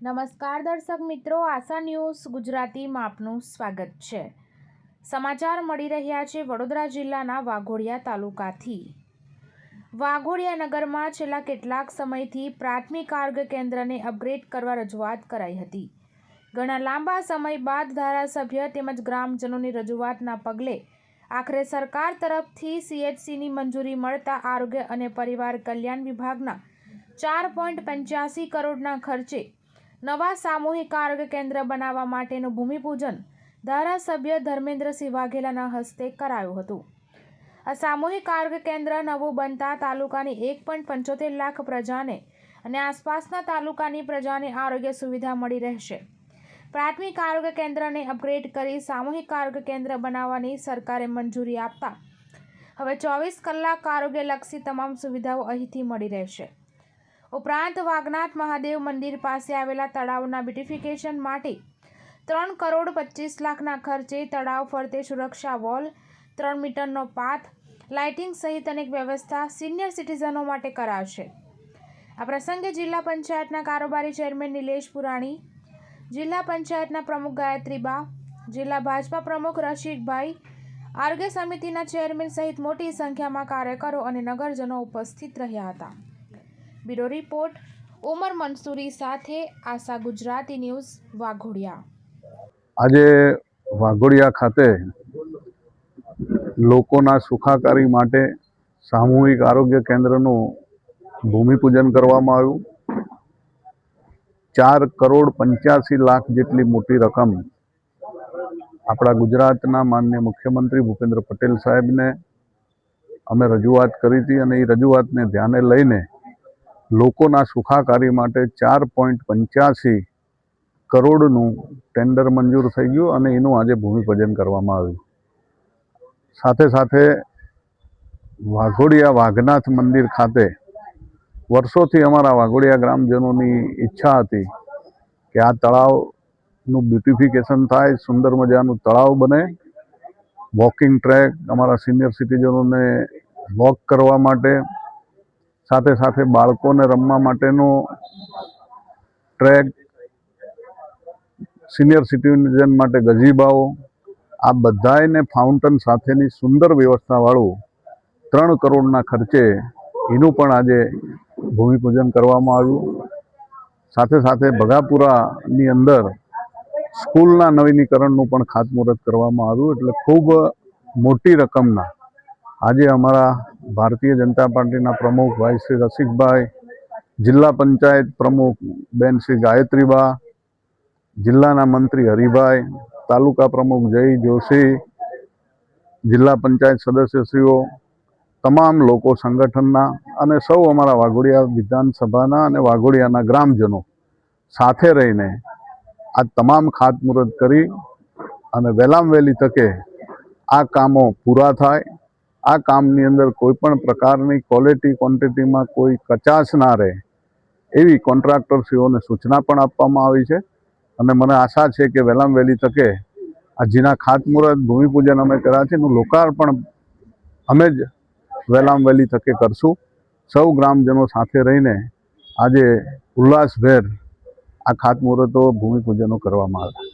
નમસ્કાર દર્શક મિત્રો, આશા ન્યૂઝ ગુજરાતીમાં આપનું સ્વાગત છે. સમાચાર મળી રહ્યા છે વડોદરા જિલ્લાના વાઘોડિયા તાલુકાથી. વાઘોડિયા નગરમાં છેલ્લા કેટલાક સમયથી પ્રાથમિક આરોગ્ય કેન્દ્રને અપગ્રેડ કરવા રજૂઆત કરાઈ હતી. ઘણા લાંબા સમય બાદ ધારાસભ્ય તેમજ ગ્રામજનોની રજૂઆતના પગલે આખરે સરકાર તરફથી સીએચસીની મંજૂરી મળતા આરોગ્ય અને પરિવાર કલ્યાણ વિભાગના ચાર પોઈન્ટ પંચ્યાસી કરોડના ખર્ચે નવા સામૂહિક આરોગ્ય કેન્દ્ર બનાવવા માટેનું ભૂમિપૂજન ધારાસભ્ય ધર્મેન્દ્રસિંહ વાઘેલાના હસ્તે કરાયું હતું. આ સામૂહિક આરોગ્ય કેન્દ્ર નવું બનતા તાલુકાની એક પોઈન્ટ પંચોતેર લાખ પ્રજાને અને આસપાસના તાલુકાની પ્રજાને આરોગ્ય સુવિધા મળી રહેશે. પ્રાથમિક આરોગ્ય કેન્દ્રને અપગ્રેડ કરી સામૂહિક આરોગ્ય કેન્દ્ર બનાવવાની સરકારે મંજૂરી આપતા હવે ચોવીસ કલાક આરોગ્યલક્ષી તમામ સુવિધાઓ અહીંથી મળી રહેશે. ઉપરાંત વાગનાથ મહાદેવ મંદિર પાસે આવેલા તળાવના બ્યુટિફિકેશન માટે ત્રણ કરોડ પચીસ લાખના ખર્ચે તળાવ ફરતે સુરક્ષા વોલ, ત્રણ મીટરનો પાથ, લાઇટિંગ સહિત અનેક વ્યવસ્થા સિનિયર સિટીઝનો માટે કરાશે. આ પ્રસંગે જિલ્લા પંચાયતના કારોબારી ચેરમેન નિલેશ પુરાણી, જિલ્લા પંચાયતના પ્રમુખ ગાયત્રીબા જિલ્લા ભાજપા પ્રમુખ રશિકભાઈ આરોગ્ય સમિતિના ચેરમેન સહિત મોટી સંખ્યામાં કાર્યકરો અને નગરજનો ઉપસ્થિત રહ્યા હતા. બ્યુરો રિપોર્ટ, ઉમર મંસૂરી સાથે આશા ગુજરાતી ન્યૂઝ, વાઘોડિયા. આજે વાઘોડિયા ખાતે લોકોના સુખાકારી માટે સામૂહિક આરોગ્ય કેન્દ્રનું ભૂમિપૂજન કરવામાં આવ્યું. ચાર કરોડ પંચ્યાસી લાખ જેટલી મોટી રકમ આપણા ગુજરાતના માનનીય મુખ્યમંત્રી ભૂપેન્દ્ર પટેલ સાહેબને અમે રજૂઆત કરી હતી અને એ રજૂઆતને ધ્યાને લઈને લોકોના સુખાકારી માટે ચાર પોઈન્ટ પંચ્યાસી કરોડનું ટેન્ડર મંજૂર થઈ ગયું અને એનું આજે ભૂમિપૂજન કરવામાં આવ્યું. સાથે સાથે વાઘોડિયા વાઘનાથ મંદિર ખાતે વર્ષોથી અમારા વાઘોડિયા ગ્રામજનોની ઈચ્છા હતી કે આ તળાવનું બ્યુટિફિકેશન થાય, સુંદર મજાનું તળાવ બને. વોકિંગ ટ્રેક અમારા સિનિયર સિટીઝનોને વોક કરવા માટે સાથે સાથે બાળકોને રમવા માટેનો ટ્રેક, સિનિયર સિટીઝન માટે ગજીબાઓ, આ બધાયને ફાઉન્ટન સાથેની સુંદર વ્યવસ્થાવાળું ત્રણ કરોડના ખર્ચે એનું પણ આજે ભૂમિપૂજન કરવામાં આવ્યું. સાથે સાથે ભગાપુરાની અંદર સ્કૂલના નવીનીકરણનું પણ ખાતમુહૂર્ત કરવામાં આવ્યું. એટલે ખૂબ મોટી રકમના આજે અમારા ભારતીય જનતા પાર્ટીના પ્રમુખ ભાઈ શ્રી રસિકભાઈ, જિલ્લા પંચાયત પ્રમુખ બેન શ્રી ગાયત્રીબા, જિલ્લાના મંત્રી હરિભાઈ, તાલુકા પ્રમુખ જય જોશી, જિલ્લા પંચાયત સદસ્યશ્રીઓ, તમામ લોકો સંગઠનના અને સૌ અમારા વાઘોડિયા વિધાનસભાના અને વાઘોડિયાના ગ્રામજનો સાથે રહીને આ તમામ ખાતમુહૂર્ત કરી અને વહેલામ વહેલી તકે આ કામો પૂરા થાય આ કામની અંદર કોઈ પણ પ્રકારની ક્વોલિટી ક્વોન્ટિટીમાં કોઈ કચાશ ના રહે, એવી કોન્ટ્રાક્ટરશ્રીઓને સૂચના પણ આપવામાં આવી છે. અને મને આશા છે કે વહેલામ વહેલી તકે આ જેના ખાતમુહૂર્ત, ભૂમિપૂજન અમે કર્યા છે, એનું લોકાર્પણ અમે જ વહેલામ વહેલી તકે કરશું. સૌ ગ્રામજનો સાથે રહીને આજે ઉલ્લાસભેર આ ખાતમુહૂર્તો, ભૂમિપૂજનો કરવામાં આવે